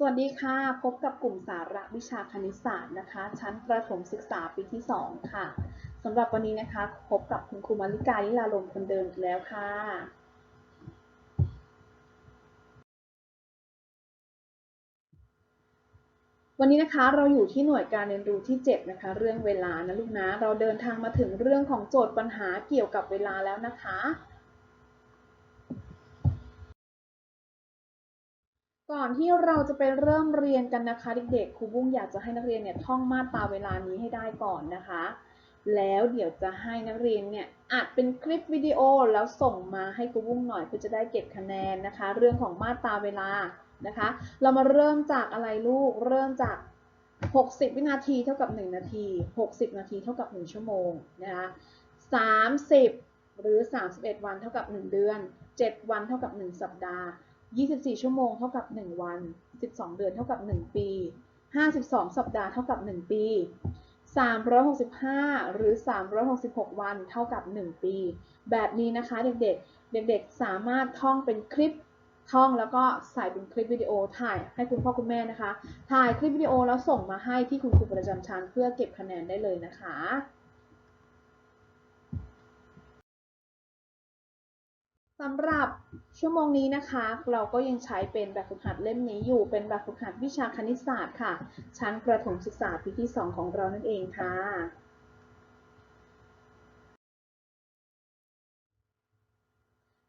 สวัสดีค่ะ พบกับกลุ่มสาระวิชาคณิตศาสตร์นะคะ ชั้นประถมศึกษาปีที่ 2 ค่ะสำหรับวันนี้นะคะ พบกับคุณครูมาริกาลิลาลมคนเดิมอีกแล้วค่ะ วันนี้นะคะเราอยู่ที่หน่วยการเรียนรู้ที่ 7 นะคะ เรื่องเวลานะลูกนะ เราเดินทางมาถึงเรื่องของโจทย์ปัญหาเกี่ยวกับเวลาแล้วนะคะ ก่อนที่เราจะไปเริ่มเรียนกันนะคะเด็กๆ ครูบุ้งอยากจะให้นักเรียนเนี่ยท่องมาตราเวลานี้ให้ได้ก่อนนะคะ แล้วเดี๋ยวจะให้นักเรียนเนี่ยอัดเป็นคลิปวิดีโอแล้วส่งมาให้ครูบุ้งหน่อยเพื่อจะได้เก็บคะแนนนะคะ เรื่องของมาตราเวลานะคะ เรามาเริ่มจากอะไรลูก เริ่มจาก 60 วินาทีเท่ากับ 1 นาที 60 นาทีเท่ากับ 1 ชั่วโมงนะคะ30 หรือ 31 วันเท่ากับ 1 เดือน 7 วันเท่ากับ 1 สัปดาห์ 24 ชั่วโมงเท่ากับ 1 วัน 12 เดือนเท่ากับ 1 ปี 52 สัปดาห์เท่ากับ 1 ปี 365 หรือ 366 วันเท่ากับ 1 ปี แบบนี้นะคะเด็กๆ เด็กๆ สามารถท่องเป็นคลิปท่องแล้วก็ใส่เป็นคลิปวิดีโอถ่ายให้คุณพ่อคุณแม่นะคะ ถ่ายคลิปวิดีโอแล้วส่งมาให้ที่คุณครูประจำชั้นเพื่อเก็บคะแนนได้เลยนะคะ สำหรับชั่วโมงนี้นะคะ เราก็ยังใช้เป็นแบบฝึกหัดเล่มนี้อยู่เป็นแบบฝึกหัดวิชาคณิตศาสตร์ค่ะ ชั้นประถมศึกษาปีที่ 2 ของเรานั่นเองค่ะ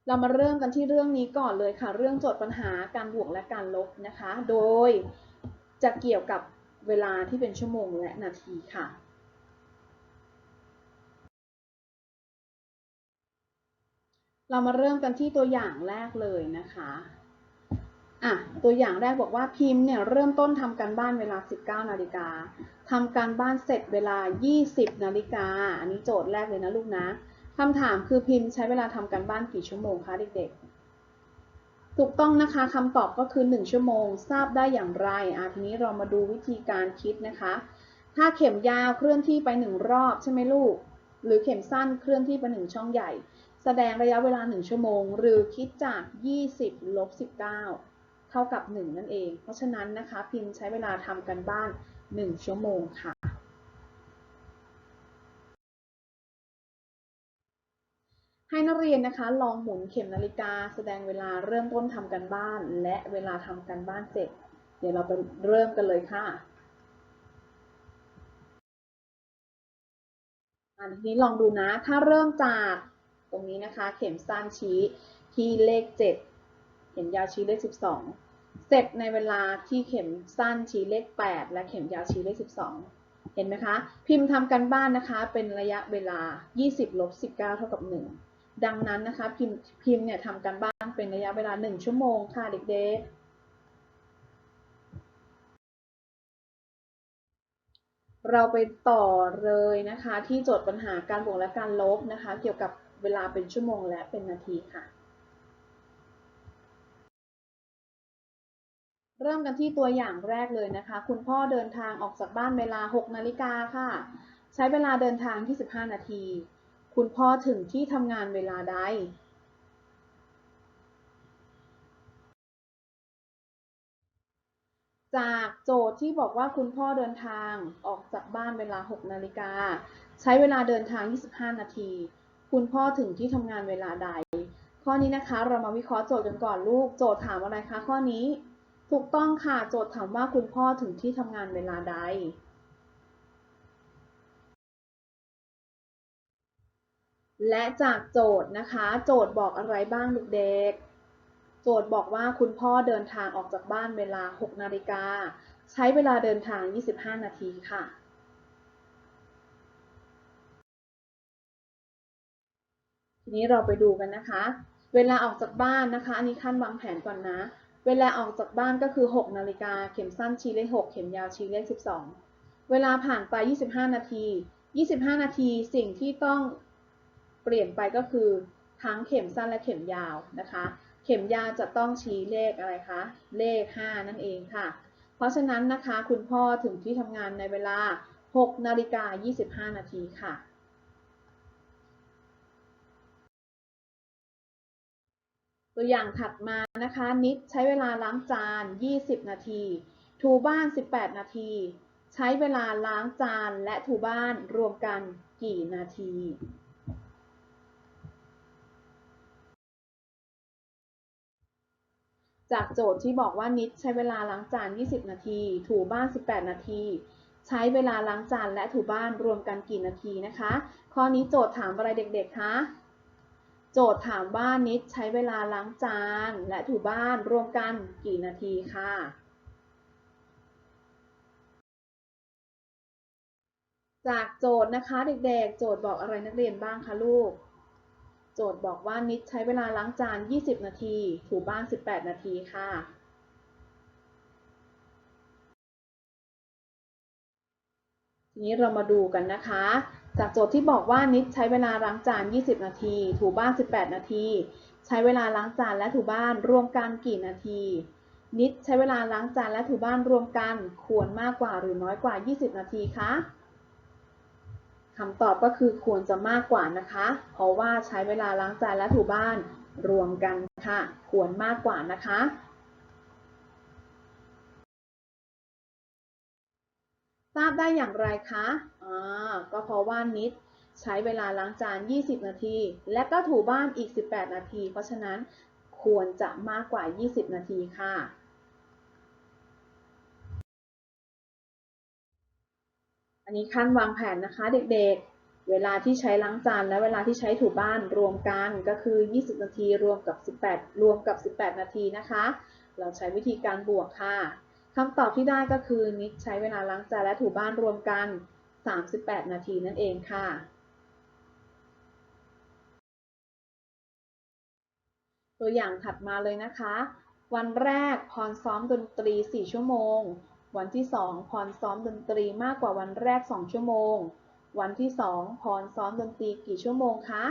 เรามาเริ่มกันที่เรื่องนี้ก่อนเลยค่ะ เรื่องโจทย์ปัญหาการบวกและการลบนะคะ โดยจะเกี่ยวกับเวลาที่เป็นชั่วโมงและนาทีค่ะ เรามาเริ่มกันที่ตัวอย่างแรกเลยนะคะอะตัวอย่างแรกบอกว่าพิมพ์เนี่ยเริ่มต้นทำการบ้านเวลา 19 นาฬิกาทำการบ้านเสร็จเวลา 20 นาฬิกา อันนี้โจทย์แรกเลยนะลูกนะคำถามคือพิมพ์ใช้เวลาทำการบ้านกี่ชั่วโมงคะเด็กๆ ถูกต้องนะคะคำตอบก็คือ 1 ชั่วโมง ทราบได้อย่างไรอะทีนี้เรามาดูวิธีการคิดนะคะ ถ้าเข็มยาวเคลื่อนที่ไป 1 รอบใช่ไหมลูก หรือเข็มสั้นเคลื่อนที่ไป 1 ช่องใหญ่ แสดงระยะเวลา 1 ชั่วโมง หรือคิดจาก 20ลบ19 เท่ากับ 1 นั่นเอง เพราะฉะนั้นนะคะพิมพ์ใช้เวลาทำกันบ้าน 1 ชั่วโมงค่ะ ให้นักเรียนนะคะ ลองหมุนเข็มนาฬิกา แสดงเวลาเริ่มต้นทำกันบ้าน และเวลาทำกันบ้านเสร็จ เดี๋ยวเราไปเริ่มกันเลยค่ะอันนี้ลองดูนะ ถ้าเริ่มจาก ตรงนี้นะคะ เข็มสั้นชี้ที่เลข 7 เข็มยาวชี้เลข 12 เสร็จในเวลาที่เข็มสั้นชี้เลข 8 และเข็มยาวชี้เลข 12 เห็นไหมคะ พิมพ์ทำกันบ้านนะคะ เป็นระยะเวลา 20ลบ19 เท่ากับ 1 ดังนั้นนะคะ พิมพ์พิมพ์เนี่ยทำกันบ้านเป็นระยะเวลา 1 ชั่วโมงค่ะเด็กๆเราไปต่อเลยนะคะที่โจทย์ปัญหาการบวกและการลบนะคะ เกี่ยวกับ เวลาเป็นชั่วโมงและเป็นนาทีค่ะ เริ่มกันที่ตัวอย่างแรกเลยนะคะ คุณพ่อเดินทางออกจากบ้านเวลา 6 นาฬิกาค่ะ ใช้เวลาเดินทาง 25 นาที คุณพ่อถึงที่ทำงานเวลาใดจากโจทย์ที่บอกว่าคุณพ่อเดินทางออกจากบ้านเวลา 6 นาฬิกา ใช้เวลาเดินทาง 25 นาที คุณพ่อถึงที่ทำงานเวลาใด ข้อนี้นะคะเรามาวิเคราะห์โจทย์กันก่อนลูก โจทย์ถามอะไรคะข้อนี้ ถูกต้องค่ะ โจทย์ถามว่าคุณพ่อถึงที่ทำงานเวลาใด และจากโจทย์นะคะ โจทย์บอกอะไรบ้างเด็กๆ โจทย์บอกว่าคุณพ่อเดินทางออกจากบ้านเวลา 6 นาฬิกา ใช้เวลาเดินทาง 25 นาทีค่ะ ทีนี้เราไปดูกันนะคะ เวลาออกจากบ้านนะคะ อันนี้ขั้นวางแผนก่อนนะ เวลาออกจากบ้านก็คือ 6 นาฬิกา เข็มสั้นชี้เลข 6 เข็มยาวชี้เลข 12 เวลาผ่านไป 25 นาที 25 นาทีสิ่งที่ต้องเปลี่ยนไปก็คือทั้งเข็มสั้นและเข็มยาวนะคะ เข็มยาวจะต้องชี้เลขอะไรคะ เลข 5 นั่นเองค่ะ เพราะฉะนั้นนะคะคุณพ่อถึงที่ทำงานในเวลา 6 นาฬิกา 25 นาทีค่ะ ตัวอย่างถัดมานะคะ นิดใช้เวลาล้างจาน 20 นาที ถูบ้าน 18 นาที ใช้เวลาล้างจานและถูบ้านรวมกันกี่นาทีจากโจทย์ที่บอกว่านิดใช้เวลาล้างจาน 20 นาที ถูบ้าน 18 นาที ใช้เวลาล้างจานและถูบ้านรวมกันกี่นาทีนะคะ ข้อนี้โจทย์ถามอะไรเด็กๆ คะ โจทย์ถามว่านิดใช้เวลาล้างจานและถูบ้านรวมกันกี่นาทีค่ะ จากโจทย์นะคะเด็กๆ โจทย์บอกอะไรนักเรียนบ้างคะลูก โจทย์บอกว่านิดใช้เวลาล้างจาน 20 นาที ถูบ้าน 18 นาทีค่ะ ทีนี้เรามาดูกันนะคะ จากโจทย์ที่บอกว่านิดใช้เวลาล้างจาน 20 นาที ถูบ้าน 18 นาที ใช้เวลาล้างจานและถูบ้านรวมกันกี่นาที นิดใช้เวลาล้างจานและถูบ้านรวมกันควรมากกว่าหรือน้อยกว่า 20 นาทีคะคำตอบก็คือควรจะมากกว่านะคะ เพราะว่าใช้เวลาล้างจานและถูบ้านรวมกันค่ะ ควรมากกว่านะคะ ราบได้อย่างไรคะอ่าก็เพราะว่านิดใช้เวลาล้างจาน 20 นาที และก็ถูบ้านอีก 18 นาที เพราะฉะนั้นควรจะมากกว่า 20 นาทีค่ะ อันนี้ขั้นวางแผนนะคะเด็กๆ เวลาที่ใช้ล้างจานและเวลาที่ใช้ถูบ้านรวมกันก็คือ 20 นาทีรวมกับ 18 รวมกับ 18 นาทีนะคะ เราใช้วิธีการบวกค่ะ คำตอบที่ได้ก็คือนิดใช้เวลาล้างจานและถูบ้านรวมกัน 38 นาทีนั่นเองค่ะ ตัวอย่างถัดมาเลยนะคะ วันแรกพรซ้อมดนตรี 4 ชั่วโมง วันที่ 2 พรซ้อมดนตรีมากกว่าวันแรก 2 ชั่วโมง วันที่ 2 พรซ้อมดนตรีกี่ชั่วโมงคะ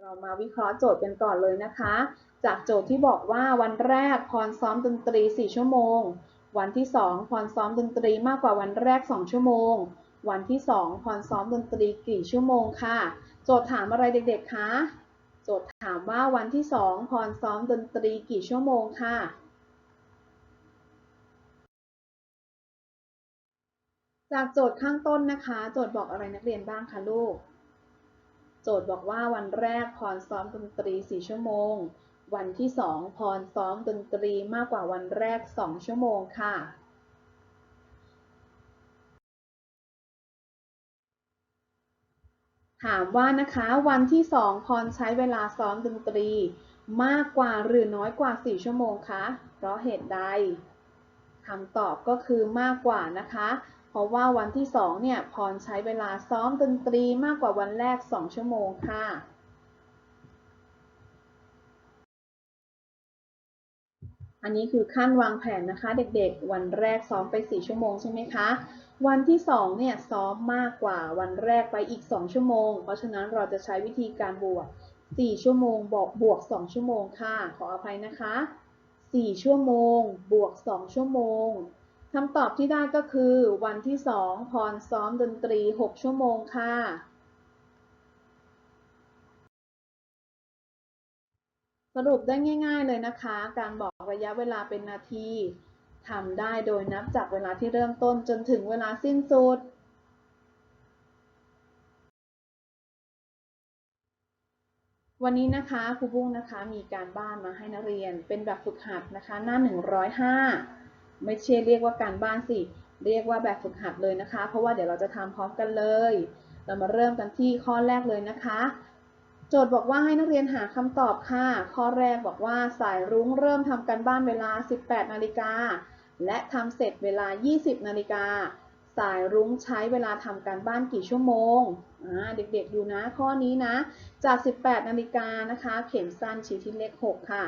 เรามาวิเคราะห์โจทย์กันก่อนเลยนะคะ จากโจทย์ที่บอกว่าวันแรกพรซ้อมดนตรี 4 ชั่วโมง วันที่ 2 พรซ้อมดนตรีมากกว่าวันแรก 2 ชั่วโมง วันที่ 2 พรซ้อมดนตรีกี่ชั่วโมงค่ะ โจทย์ถามอะไรเด็กๆ คะ โจทย์ถามว่าวันที่ 2 พรซ้อมดนตรีกี่ชั่วโมงค่ะจากโจทย์ข้างต้นนะคะ โจทย์บอกอะไรนักเรียนบ้างคะลูก โจทย์บอกว่าวันแรกพรซ้อมดนตรี 4 ชั่วโมง วันที่2พรซ้อมดนตรีมากกว่าวันแรก 2 ชั่วโมงค่ะ ถามว่านะคะวันที่2พรใช้เวลาซ้อมดนตรี มากกว่าหรือน้อยกว่า 4 ชั่วโมงคะ เพราะเหตุใดคำตอบก็คือมากกว่านะคะ เพราะว่าวันที่2เนี่ยพรใช้เวลาซ้อมดนตรีมากกว่าวันแรก 2 ชั่วโมงค่ะ อันนี้คือขั้นวางแผนนะคะ เด็กๆ วันแรกซ้อมไป 4 ชั่วโมงใช่ไหมคะ วันที่2เนี่ยซ้อมมากกว่าวันแรกไปอีก 2 ชั่วโมง เพราะฉะนั้นเราจะใช้วิธีการบวก 4 ชั่วโมงบอกบวก 2 ชั่วโมงค่ะ ขออภัยนะคะ 4 ชั่วโมง บวก 2 ชั่วโมงคำตอบที่ได้ก็คือ วันที่ 2 พรซ้อมดนตรี 6 ชั่วโมงค่ะ รุปได้ง่าย ๆเลยนะคะ การบอกระยะเวลาเป็นนาทีทำได้โดยนับจากเวลาที่เริ่มต้นจนถึงเวลาสิ้นสุด วันนี้นะคะครูบุ้งนะคะมีการบ้านมาให้นักเรียนเป็นแบบฝึกหัดนะคะ หน้า 105 ไม่ใช่เรียกว่าการบ้านสิ เรียกว่าแบบฝึกหัดเลยนะคะ เพราะว่าเดี๋ยวเราจะทำพร้อมกันเลย เรามาเริ่มกันที่ข้อแรกเลยนะคะ โจทย์บอกว่าให้นักเรียนหาคำตอบค่ะ ข้อแรกบอกว่าสายรุ้งเริ่มทำการบ้านเวลา 18 นาฬิกา และทำเสร็จเวลา 20 นาฬิกา สายรุ้งใช้เวลาทำการบ้านกี่ชั่วโมงอ่าเด็กๆดูนะข้อนี้นะ จาก 18 นาฬิกานะคะ เข็มสั้นชี้ที่เลข 6 ค่ะ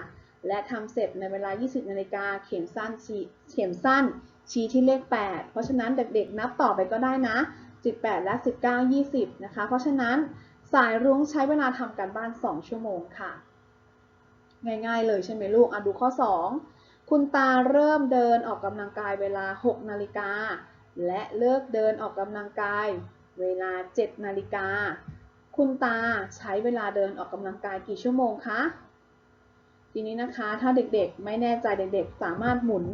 และทำเสร็จในเวลา 20 นาฬิกา เข็มสั้นชี้เข็มสั้นชี้ที่เลข 8 เพราะฉะนั้นเด็กๆนับต่อไปก็ได้นะ 18 และ 19 20 นะคะ เพราะฉะนั้น สายรุ้งใช้เวลาทำการบ้าน 2 ชั่วโมงค่ะ ง่ายๆเลยใช่ไหมลูกอะดูข้อ 2 คุณตาเริ่มเดินออกกำลังกายเวลา 6 นาฬิกา และเลิกเดินออกกำลังกายเวลา 7 นาฬิกา คุณตาใช้เวลาเดินออกกำลังกายกี่ชั่วโมงคะทีนี้นะคะ ถ้าเด็กๆ ไม่แน่ใจเด็กๆ สามารถหมุน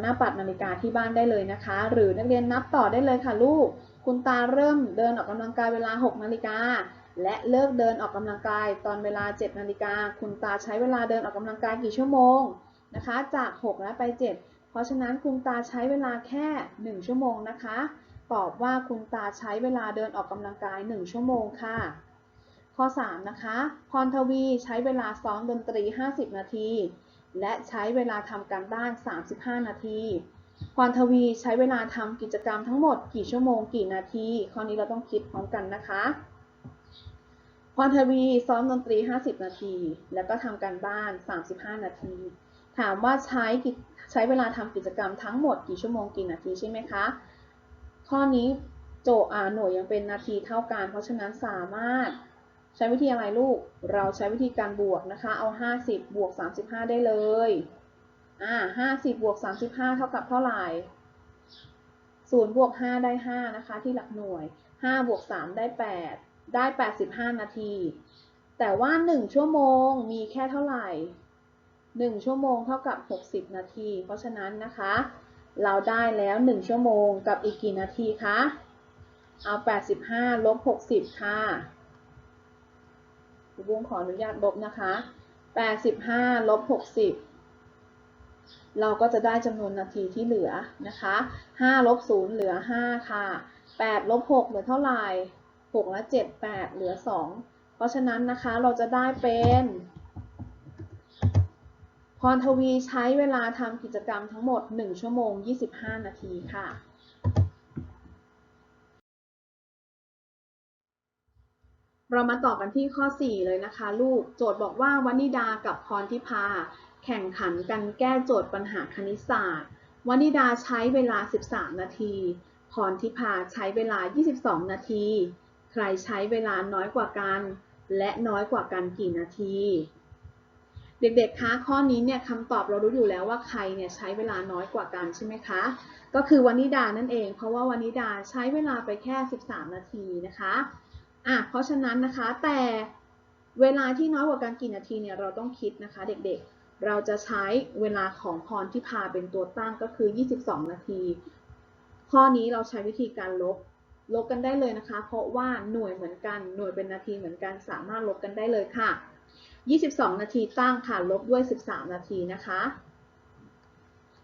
หน้าปัดนาฬิกาที่บ้านได้เลยนะคะ หรือนักเรียนนับต่อได้เลยค่ะลูก คุณตาเริ่มเดินออกกำลังกายเวลา 6 นาฬิกา และเลิกเดินออกกำลังกายตอนเวลา 7 นาฬิกา คุณตาใช้เวลาเดินออกกำลังกายกี่ชั่วโมงนะคะ จาก 6 แล้วไป 7 เพราะฉะนั้นคุณตาใช้เวลาแค่ 1 ชั่วโมงนะคะ ตอบว่าคุณตาใช้เวลาเดินออกกำลังกาย 1 ชั่วโมงค่ะ ข้อ 3 นะคะ พรทวีใช้เวลาซ้อมดนตรี 50 นาที และใช้เวลาทำการบ้าน 35 นาที พรทวีใช้เวลาทำกิจกรรมทั้งหมดกี่ชั่วโมงกี่นาที ข้อนี้เราต้องคิดพร้อมกันนะคะ พรทวีซ้อมดนตรี 50 นาที แล้วก็ทำการบ้าน 35 นาที ถามว่าใช้กิจใช้เวลาทำกิจกรรมทั้งหมดกี่ชั่วโมงกี่นาทีใช่ไหมคะ ข้อนี้โจอาหน่วยยังเป็นนาทีเท่ากัน เพราะฉะนั้นสามารถใช้วิธีอะไรลูก เราใช้วิธีการบวกนะคะ เอา 50 บวก 35 ได้เลย อ่า50บบวก35เท่ากับเท่าไหร่0บวก5ได้5นะคะ ที่หลักหน่วย5บวก3ได้8ได้85นาที แต่ว่า1ชั่วโมงมีแค่เท่าไหร่1ชั่วโมงเท่ากับ60นาที เพราะฉะนั้นนะคะ เราได้แล้ว1ชั่วโมงกับอีกกี่นาทีคะเอา85ลบ60ค่ะครูบุ้งขออนุญาตลบนะคะ85ลบ60 เราก็จะได้จำนวนนาทีที่เหลือนะคะ5ลบ0เหลือ 5 ค่ะ8ลบ6เหลือเท่าไหร่6และ7 8 เหลือ 2 เพราะฉะนั้นนะคะเราจะได้เป็นพรทวีใช้เวลาทำกิจกรรมทั้งหมด 1 ชั่วโมง 25 นาทีค่ะ เรามาต่อกันที่ข้อ 4 เลยนะคะ ลูก โจทย์บอกว่าวันิดากับพรทิพา แข่งขันกันแก้โจทย์ปัญหาคณิตศาสตร์ วนิดาใช้เวลา 13 นาที พรทิพาใช้เวลา 22 นาที ใครใช้เวลาน้อยกว่ากัน และน้อยกว่ากันกี่นาที เด็กๆ คะ ข้อนี้เนี่ยคำตอบเรารู้อยู่แล้วว่าใครเนี่ยใช้เวลาน้อยกว่ากันใช่ไหมคะ ก็คือวนิดานั่นเอง เพราะว่าวนิดาใช้เวลาไปแค่ 13 นาทีนะคะ อะ เพราะฉะนั้นนะคะ แต่เวลาที่น้อยกว่ากันกี่นาทีเนี่ยเราต้องคิดนะคะ เด็กๆ เราจะใช้เวลาของพรที่พาเป็นตัวตั้งก็คือ 22 นาที ข้อนี้เราใช้วิธีการลบ ลบกันได้เลยนะคะ เพราะว่าหน่วยเหมือนกัน หน่วยเป็นนาทีเหมือนกัน สามารถลบกันได้เลยค่ะ 22 นาทีตั้งค่ะ ลบด้วย 13 นาทีนะคะ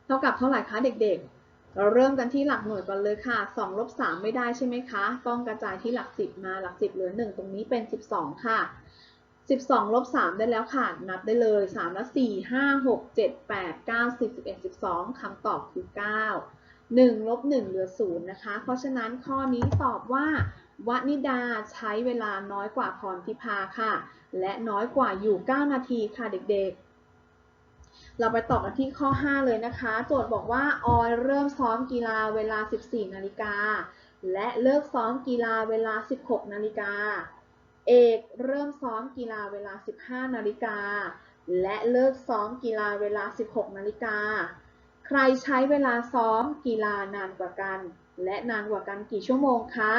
เท่ากับเท่าไหร่คะเด็กๆ เราเริ่มกันที่หลักหน่วยก่อนเลยค่ะ 2 ลบ 3 ไม่ได้ใช่ไหมคะ ต้องกระจายที่หลัก 10 มา หลัก 10 เหลือ 1 ตรงนี้เป็น 12 ค่ะ 12ลบ3ได้แล้วค่ะ นับได้เลย 3 แล้ว4 5 6 7 8 9 10 11 12 คำตอบคือ 9 1ลบ1เหลือ 0 นะคะ เพราะฉะนั้นข้อนี้ตอบว่าวนิดาใช้เวลาน้อยกว่าพรทิพาค่ะ และน้อยกว่าอยู่ 9 นาทีค่ะเด็กๆ เราไปต่อกันที่ข้อ 5 เลยนะคะ โจทย์บอกว่า ออยเริ่มซ้อมกีฬาเวลา 14 นาฬิกา และเลิกซ้อมกีฬาเวลา 16 นาฬิกา เอกเริ่มซ้อมกีฬาเวลา 15 นาฬิกา และเลิกซ้อมกีฬาเวลา 16 นาฬิกา ใครใช้เวลาซ้อมกีฬานานกว่ากัน และนานกว่ากันกี่ชั่วโมงคะ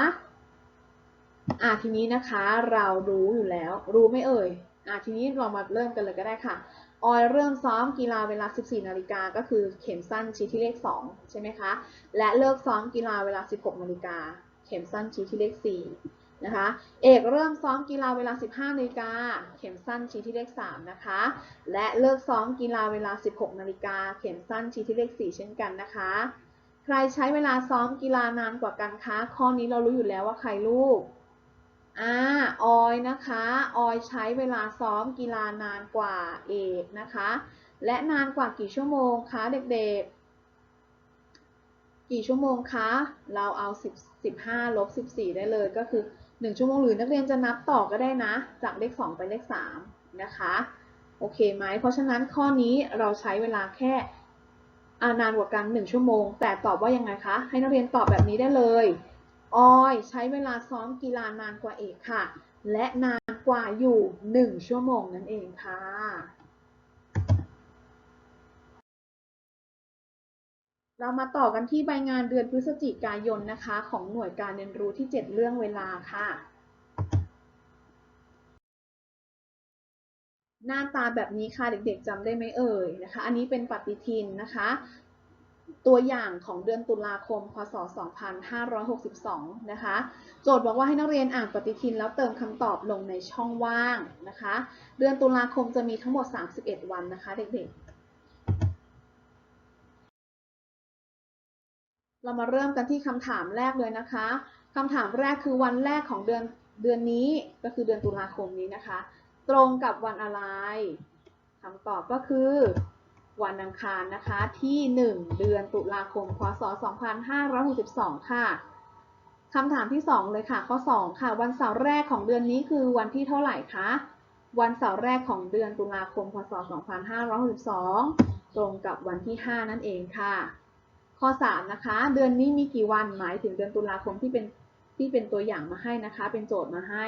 อะทีนี้นะคะเรารู้อยู่แล้ว รู้ไม่เอ่ยอะทีนี้เรามาเริ่มกันเลยก็ได้ค่ะ ออยเริ่มซ้อมกีฬาเวลา 14 นาฬิกา ก็คือเข็มสั้นชี้ที่เลข 2 ใช่ไหมคะ และเลิกซ้อมกีฬาเวลา 16 นาฬิกา เข็มสั้นชี้ที่เลข 4 นะคะ เอกเริ่มซ้อมกีฬาเวลา 15นาฬิกา เข็มสั้นชี้ที่เลข 3 นะคะ และเลิกซ้อมกีฬาเวลา 16นาฬิกา เข็มสั้นชี้ที่เลข 4 เช่นกันนะคะ ใครใช้เวลาซ้อมกีฬานานกว่ากันคะ ข้อนี้เรารู้อยู่แล้วว่าใครลูกอ่าออยนะคะ ออยใช้เวลาซ้อมกีฬานานกว่าเอกนะคะ และนานกว่ากี่ชั่วโมงคะเด็กๆ กี่ชั่วโมงคะ เราเอา10 15ลบ14 ได้เลยก็คือ 1 ชั่วโมงหรือนักเรียนจะนับต่อก็ได้นะ จากเลข 2 ไปเลข 3 นะคะ โอเคไหม เพราะฉะนั้นข้อนี้เราใช้เวลาแค่อานานกว่ากัน 1 ชั่วโมง แต่ตอบว่ายังไงคะ ให้นักเรียนตอบแบบนี้ได้เลยออยใช้เวลาซ้อมกีฬานานกว่าเอกค่ะ และนานกว่าอยู่ 1 ชั่วโมงนั่นเองค่ะ เรามาต่อกันที่ใบงานเดือนพฤศจิกายนนะคะ ของหน่วยการเรียนรู้ที่ 7 เรื่องเวลาค่ะ หน้าตาแบบนี้ค่ะเด็กๆจำได้ไหมเอ่ยนะคะ อันนี้เป็นปฏิทินนะคะ ตัวอย่างของเดือนตุลาคม พศ 2562 นะคะ โจทย์บอกว่าให้นักเรียนอ่านปฏิทินแล้วเติมคำตอบลงในช่องว่างนะคะ เดือนตุลาคมจะมีทั้งหมด 31 วันนะคะเด็กๆ เรามาเริ่มกันที่คำถามแรกเลยนะคะคำถามแรกคือวันแรกของเดือนเดือนนี้ก็คือเดือนตุลาคมนี้นะคะ ตรงกับวันอะไรคำตอบก็คือ วันอังคารนะคะที่ 1 เดือนตุลาคม พศ 2562 ค่ะคำถามที่ 2 เลยค่ะ ข้อ 2 ค่ะ วันเสาร์แรกของเดือนนี้คือวันที่เท่าไหร่คะวันเสาร์แรกของเดือนตุลาคม พศ 2562 ตรงกับวันที่ 5 นั่นเองค่ะ ข้อ 3 นะคะ เดือนนี้มีกี่วันหมายถึงเดือนตุลาคมที่เป็นที่เป็นตัวอย่างมาให้นะคะ เป็นโจทย์มาให้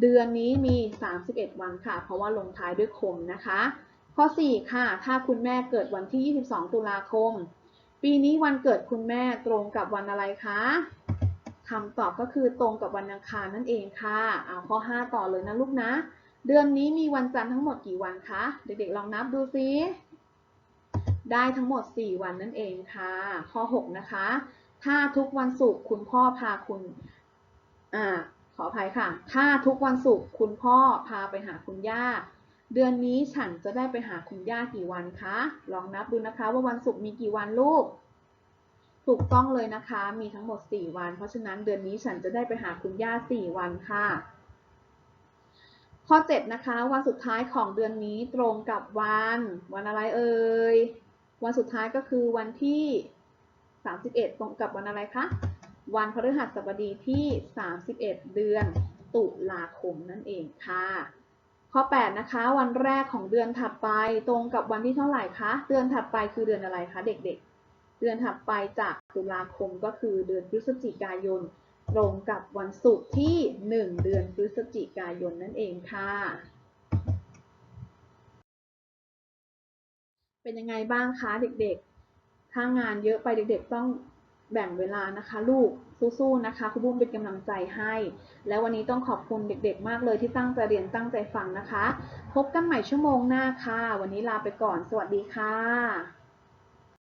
เดือนนี้มี 31 วันค่ะ เพราะว่าลงท้ายด้วยคมนะคะ ข้อ 4 ค่ะ ถ้าคุณแม่เกิดวันที่ 22 ตุลาคม ปีนี้วันเกิดคุณแม่ตรงกับวันอะไรคะคำตอบก็คือตรงกับวันอังคารนั่นเองค่ะ เอาข้อ 5 ต่อเลยนะลูกนะ เดือนนี้มีวันจันทร์ทั้งหมดกี่วันคะ เด็กๆลองนับดูซิ ได้ทั้งหมด 4 วันนั่นเองค่ะ ข้อ 6 นะคะ ถ้าทุกวันศุกร์คุณพ่อพาคุณอ่าขออภัยค่ะ ถ้าทุกวันศุกร์คุณพ่อพาไปหาคุณย่า เดือนนี้ฉันจะได้ไปหาคุณย่ากี่วันคะ ลองนับดูนะคะว่าวันศุกร์มีกี่วันลูก ถูกต้องเลยนะคะ มีทั้งหมด 4 วัน เพราะฉะนั้นเดือนนี้ฉันจะได้ไปหาคุณย่า 4 วันค่ะ ข้อ 7 นะคะ วันสุดท้ายของเดือนนี้ตรงกับวัน วันอะไรเอ่ย วันสุดท้ายก็คือวันที่ 31 ตรงกับวันอะไรคะ วันพฤหัสบดีที่ 31 เดือนตุลาคมนั่นเองค่ะ ข้อ 8 นะคะ วันแรกของเดือนถัดไปตรงกับวันที่เท่าไหร่คะ เดือนถัดไปคือเดือนอะไรคะเด็กๆ เดือนถัดไปจากตุลาคมก็คือเดือนพฤศจิกายน ตรงกับวันศุกร์ที่ 1 เดือนพฤศจิกายนนั่นเองค่ะ เป็นยังไงบ้างคะเด็กๆ ถ้างานเยอะไปเด็กๆ ต้องแบ่งเวลานะคะ ลูกสู้ๆนะคะคุณบุ้มเป็นกำลังใจให้ แล้ววันนี้ต้องขอบคุณเด็กๆ มากเลยที่ตั้งใจเรียนตั้งใจฟังนะคะ พบกันใหม่ชั่วโมงหน้าค่ะ วันนี้ลาไปก่อน สวัสดีค่ะ